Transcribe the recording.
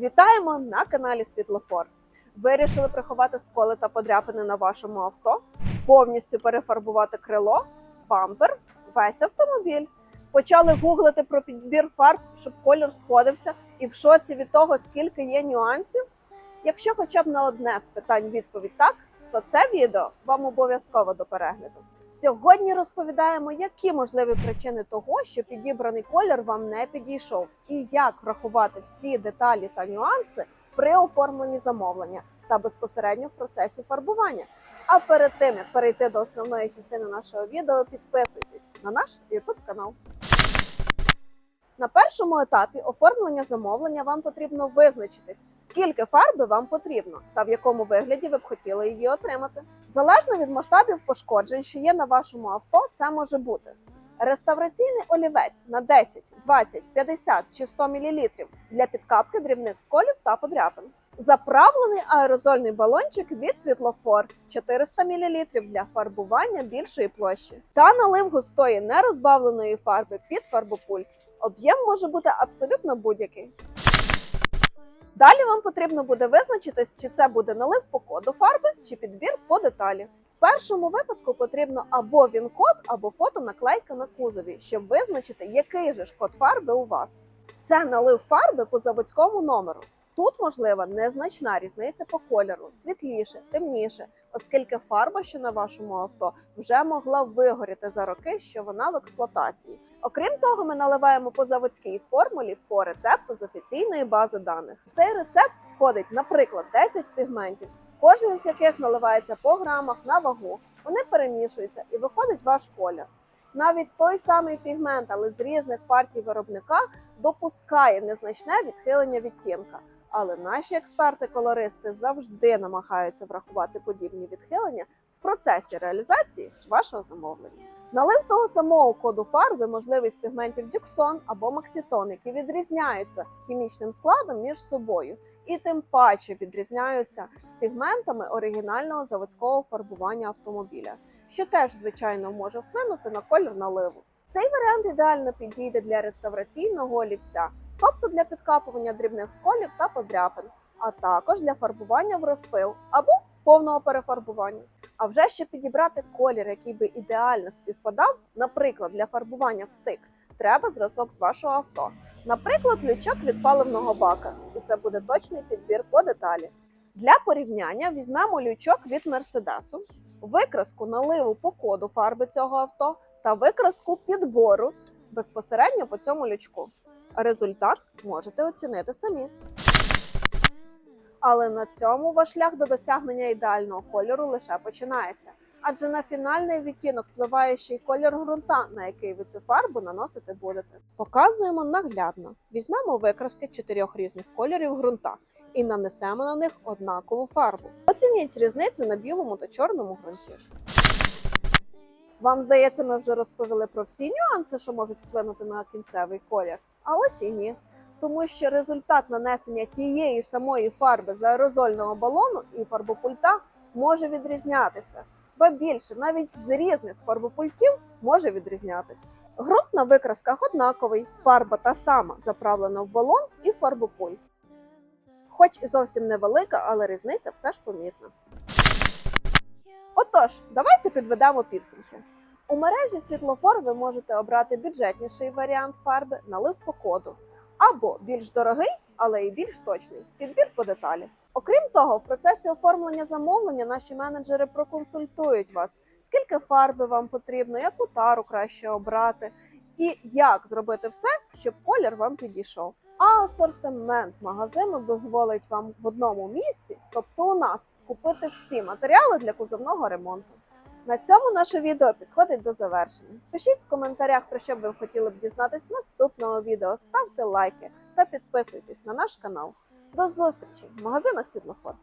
Вітаємо на каналі Світлофор. Вирішили приховати сколи та подряпини на вашому авто, повністю перефарбувати крило, бампер, весь автомобіль. Почали гуглити про підбір фарб, щоб колір сходився, і в шоці від того, скільки є нюансів. Якщо хоча б на одне з питань відповідь так, то це відео вам обов'язково до перегляду. Сьогодні розповідаємо, які можливі причини того, що підібраний колір вам не підійшов, і як врахувати всі деталі та нюанси при оформленні замовлення та безпосередньо в процесі фарбування. А перед тим як перейти до основної частини нашого відео, підписуйтесь на наш YouTube канал. На першому етапі оформлення замовлення вам потрібно визначитись, скільки фарби вам потрібно та в якому вигляді ви б хотіли її отримати. Залежно від масштабів пошкоджень, що є на вашому авто, це може бути реставраційний олівець на 10, 20, 50 чи 100 мл для підкапки дрібних сколів та подряпин. Заправлений аерозольний балончик від світлофор 400 мл для фарбування більшої площі та налив густої нерозбавленої фарби під фарбопульт. Об'єм може бути абсолютно будь-який. Далі вам потрібно буде визначитись, чи це буде налив по коду фарби, чи підбір по деталі. В першому випадку потрібно або він-код, або фотонаклейка на кузові, щоб визначити, який же ж код фарби у вас. Це налив фарби по заводському номеру. Тут можлива незначна різниця по кольору, світліше, темніше, оскільки фарба, що на вашому авто, вже могла вигоріти за роки, що вона в експлуатації. Окрім того, ми наливаємо по заводській формулі по рецепту з офіційної бази даних. В цей рецепт входить, наприклад, 10 пігментів, кожен з яких наливається по грамах на вагу. Вони перемішуються і виходить ваш колір. Навіть той самий пігмент, але з різних партій виробника, допускає незначне відхилення відтінка. Але наші експерти-колористи завжди намагаються врахувати подібні відхилення в процесі реалізації вашого замовлення. Налив того самого коду фарби можливий з пігментів Дюксон або Макситон, які відрізняються хімічним складом між собою, і тим паче відрізняються з пігментами оригінального заводського фарбування автомобіля, що теж звичайно може вплинути на колір наливу. Цей варіант ідеально підійде для реставраційного олівця, тобто для підкапування дрібних сколів та подряпин, а також для фарбування в розпил або повного перефарбування. А вже щоб підібрати колір, який би ідеально співпадав, наприклад, для фарбування в стик, треба зразок з вашого авто. Наприклад, лючок від паливного бака, і це буде точний підбір по деталі. Для порівняння візьмемо лючок від Мерседесу, викраску наливу по коду фарби цього авто та викраску підбору безпосередньо по цьому лючку. Результат можете оцінити самі. Але на цьому ваш шлях до досягнення ідеального кольору лише починається. Адже на фінальний відтінок впливає ще й колір ґрунта, на який ви цю фарбу наносити будете. Показуємо наглядно. Візьмемо викраски чотирьох різних кольорів ґрунта і нанесемо на них однакову фарбу. Оцініть різницю на білому та чорному ґрунті. Вам здається, ми вже розповіли про всі нюанси, що можуть вплинути на кінцевий колір. А ось і ні. Тому що результат нанесення тієї самої фарби з аерозольного балону і фарбопульта може відрізнятися. Ба більше, навіть з різних фарбопультів може відрізнятися. Ґрунт на викрасках однаковий, фарба та сама заправлена в балон і фарбопульт. Хоч і зовсім невелика, але різниця все ж помітна. Отож, давайте підведемо підсумки. У мережі світлофор ви можете обрати бюджетніший варіант фарби, налив по коду, або більш дорогий, але і більш точний підбір по деталі. Окрім того, в процесі оформлення замовлення наші менеджери проконсультують вас, скільки фарби вам потрібно, яку тару краще обрати, і як зробити все, щоб колір вам підійшов. А асортимент магазину дозволить вам в одному місці, тобто у нас, купити всі матеріали для кузовного ремонту. На цьому наше відео підходить до завершення. Пишіть в коментарях, про що б ви хотіли б дізнатись в наступного відео. Ставте лайки та підписуйтесь на наш канал. До зустрічі в магазинах Світлофор.